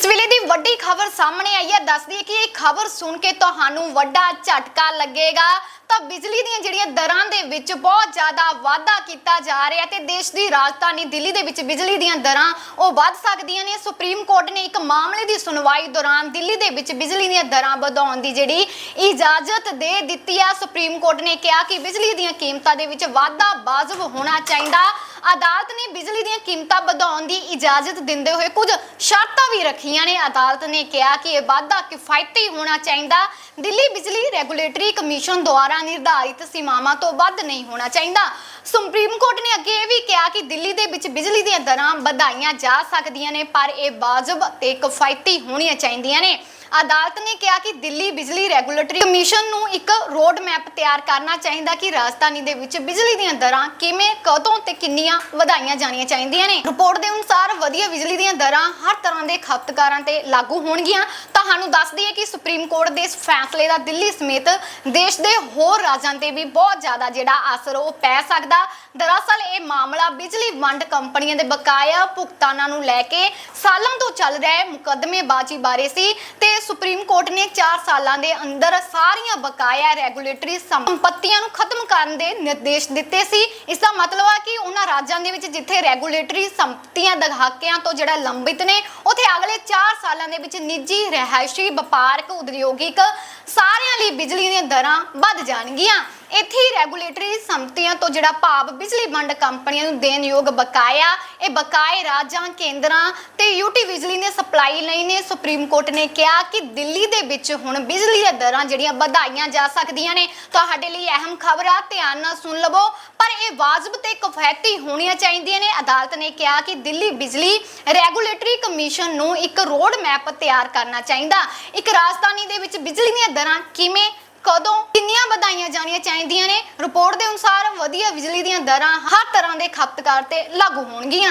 ਇਸ ਵੇਲੇ ਦੀ ਵੱਡੀ ਖਬਰ ਸਾਹਮਣੇ ਆਈ ਹੈ। ਦੱਸਦੀ ਹੈ ਕਿ ਇਹ ਖਬਰ ਸੁਣ ਕੇ ਤੁਹਾਨੂੰ ਵੱਡਾ ਝਟਕਾ ਲੱਗੇਗਾ। ਤਾਂ ਬਿਜਲੀ ਦੀਆਂ ਜਿਹੜੀਆਂ ਦਰਾਂ ਦੇ ਵਿੱਚ ਬਹੁਤ ਜ਼ਿਆਦਾ ਵਾਧਾ ਕੀਤਾ ਜਾ ਰਿਹਾ ਤੇ ਦੇਸ਼ ਦੀ ਰਾਜਧਾਨੀ ਦਿੱਲੀ ਦੇ ਵਿੱਚ ਬਿਜਲੀ ਦੀਆਂ ਦਰਾਂ ਉਹ ਵੱਧ ਸਕਦੀਆਂ ਨੇ। ਸੁਪਰੀਮ ਕੋਰਟ ਨੇ ਇੱਕ ਮਾਮਲੇ ਦੀ ਸੁਣਵਾਈ ਦੌਰਾਨ ਦਿੱਲੀ ਦੇ ਵਿੱਚ ਬਿਜਲੀ ਦੀਆਂ ਦਰਾਂ ਵਧਾਉਣ ਦੀ ਜਿਹੜੀ ਇਜਾਜ਼ਤ ਦੇ ਦਿੱਤੀ ਆ। ਸੁਪਰੀਮ ਕੋਰਟ ਨੇ ਕਿਹਾ ਕਿ ਬਿਜਲੀ ਦੀਆਂ ਕੀਮਤਾਂ ਦੇ ਵਿੱਚ ਵਾਧਾ ਵਾਜਬ ਹੋਣਾ ਚਾਹੀਦਾ। ਅਦਾਲਤ ਨੇ ਬਿਜਲੀ ਦੀਆਂ ਕੀਮਤਾਂ ਵਧਾਉਣ ਦੀ ਇਜਾਜ਼ਤ ਦਿੰਦੇ ਹੋਏ ਕੁਝ ਸ਼ਰਤਾਂ ਵੀ ਰੱਖੀਆਂ ਨੇ। ਅਦਾਲਤ ਨੇ ਕਿਹਾ ਕਿ ਇਹ ਵਾਧਾ ਕਿਫਾਇਤੀ ਹੋਣਾ ਚਾਹੀਦਾ। ਦਿੱਲੀ ਬਿਜਲੀ ਰੈਗੂਲੇਟਰੀ ਕਮਿਸ਼ਨ ਦੁਆਰਾ ਨਿਰਧਾਰਿਤ ਸੀਮਾਵਾਂ ਤੋਂ ਵੱਧ ਨਹੀਂ ਹੋਣਾ ਚਾਹੀਦਾ। ਸੁਪਰੀਮ ਕੋਰਟ ਨੇ ਅੱਗੇ ਇਹ ਵੀ ਕਿਹਾ ਕਿ ਦਿੱਲੀ ਦੇ ਵਿੱਚ ਬਿਜਲੀ ਦੀਆਂ ਦਰਾਂ ਵਧਾਈਆਂ ਜਾ ਸਕਦੀਆਂ ਨੇ, ਪਰ ਇਹ ਵਾਜਬ ਤੇ ਕਿਫਾਇਤੀ ਹੋਣੀਆਂ ਚਾਹੀਦੀਆਂ ਨੇ। ਅਦਾਲਤ ਨੇ ਕਿਹਾ ਕਿ ਦਿੱਲੀ ਬਿਜਲੀ ਰੈਗੂਲੇਟਰੀ ਕਮਿਸ਼ਨ ਨੂੰ ਇੱਕ ਰੋਡ ਮੈਪ ਤਿਆਰ ਕਰਨਾ ਚਾਹੀਦਾ ਕਿ ਰਾਜਧਾਨੀ ਦੇ ਵਿੱਚ ਬਿਜਲੀ ਦੀਆਂ ਦਰਾਂ ਕਿਵੇਂ, ਕਦੋਂ ਤੇ ਕਿੰਨੀਆਂ ਵਧਾਈਆਂ ਜਾਣੀਆਂ ਚਾਹੀਦੀਆਂ ਨੇ। ਰਿਪੋਰਟ ਦੇ ਅਨੁਸਾਰ ਵਧੀਆ ਬਿਜਲੀ ਦੀਆਂ ਦਰਾਂ ਹਰ ਤਰ੍ਹਾਂ ਦੇ ਖਪਤਕਾਰਾਂ ਤੇ ਲਾਗੂ ਹੋਣਗੀਆਂ। ਤੁਹਾਨੂੰ ਦੱਸ ਦਈਏ ਕਿ ਸੁਪਰੀਮ ਕੋਰਟ ਦੇ ਇਸ ਫੈਸਲੇ ਦਾ ਦਿੱਲੀ ਸਮੇਤ ਦੇਸ਼ ਦੇ ਹੋਰ ਰਾਜਾਂ ਤੇ ਵੀ ਬਹੁਤ ਜ਼ਿਆਦਾ ਜਿਹੜਾ ਅਸਰ ਉਹ ਪੈ ਸਕਦਾ। ਦਰਅਸਲ ਇਹ ਮਾਮਲਾ ਬਿਜਲੀ ਵੰਡ ਕੰਪਨੀਆਂ ਦੇ ਬਕਾਇਆ ਭੁਗਤਾਨਾਂ ਨੂੰ ਲੈ ਕੇ ਸਾਲਾਂ ਤੋਂ ਚੱਲ ਰਿਹਾ ਮੁਕੱਦਮੇਬਾਜ਼ੀ ਬਾਰੇ ਸੀ ਤੇ ਸੁਪਰੀਮ ਕੋਰਟ ਨੇ 4 ਸਾਲਾਂ ਦੇ ਅੰਦਰ ਸਾਰੀਆਂ ਬਕਾਇਆ ਰੈਗੂਲੇਟਰੀ ਸੰਪਤੀਆਂ ਨੂੰ ਖਤਮ ਕਰਨ ਦੇ ਨਿਰਦੇਸ਼ ਦਿੱਤੇ ਸੀ। ਇਸ ਦਾ ਮਤਲਬ ਹੈ ਕਿ ਉਹਨਾਂ ਰਾਜਾਂ ਦੇ ਵਿੱਚ ਜਿੱਥੇ ਰੈਗੂਲੇਟਰੀ ਸੰਪਤੀਆਂ ਦਹਾਕਿਆਂ ਤੋਂ ਜਿਹੜਾ ਲੰਬਿਤ ਨੇ, ਉੱਥੇ ਅਗਲੇ 4 ਸਾਲਾਂ ਦੇ ਵਿੱਚ ਨਿੱਜੀ ਰਿਹਾਇਸ਼ੀ ਵਪਾਰਕ ਉਦਯੋਗਿਕ ਸਾਰਿਆਂ ਲਈ ਬਿਜਲੀ ਦੀਆਂ ਦਰਾਂ ਵੱਧ ਜਾਣਗੀਆਂ। ਇੱਥੇ ਹੀ ਰੈਗੂਲੇਟਰੀ ਸੰਪਤੀਆਂ ਤੋਂ ਜਿਹੜਾ ਭਾਵ ਬਿਜਲੀ ਵੰਡ ਕੰਪਨੀਆਂ ਨੂੰ ਦੇਣ ਯੋਗ ਬਕਾਇਆ, ਇਹ ਬਕਾਏ ਰਾਜਾਂ, ਕੇਂਦਰਾਂ ਤੇ ਯੂਟੀ ਬਿਜਲੀ ਨੇ ਸਪਲਾਈ ਲਈ ਨੇ। ਸੁਪਰੀਮ ਕੋਰਟ ਨੇ ਕਿਹਾ ਕਿ ਦਿੱਲੀ ਦੇ ਵਿੱਚ ਹੁਣ ਬਿਜਲੀ ਦੀਆਂ ਦਰਾਂ ਜਿਹੜੀਆਂ ਵਧਾਈਆਂ ਜਾ ਸਕਦੀਆਂ ਨੇ, ਤੁਹਾਡੇ ਲਈ ਅਹਿਮ ਖਬਰ ਆ, ਧਿਆਨ ਨਾਲ ਸੁਣ ਲਵੋ। ਪਰ ਇਹ ਵਾਜਬ ਤੇ ਕਿਫਾਇਤੀ ਹੋਣੀਆਂ ਚਾਹੀਦੀਆਂ ਨੇ। ਅਦਾਲਤ ਨੇ ਕਿਹਾ ਕਿ ਦਿੱਲੀ ਬਿਜਲੀ ਰੈਗੂਲੇਟਰੀ ਕਮਿਸ਼ਨ ਨੂੰ ਇੱਕ ਰੋਡ ਮੈਪ ਤਿਆਰ ਕਰਨਾ ਚਾਹੀਦਾ। ਇੱਕ ਰਾਜਧਾਨੀ ਦੇ ਵਿੱਚ ਬਿਜਲੀ ਦੀਆਂ ਦਰਾਂ ਕਿਵੇਂ ਕਦੋਂ ਕਿੰਨੀਆਂ ਵਧਾਈਆਂ ਜਾਣੀਆਂ ਚਾਹੀਦੀਆਂ ਨੇ? ਰਿਪੋਰਟ ਦੇ ਅਨੁਸਾਰ ਵਧੀਆ ਬਿਜਲੀ ਦੀਆਂ ਦਰਾਂ ਹਰ ਤਰ੍ਹਾਂ ਦੇ ਖਪਤਕਾਰ ਤੇ ਲਾਗੂ ਹੋਣਗੀਆਂ।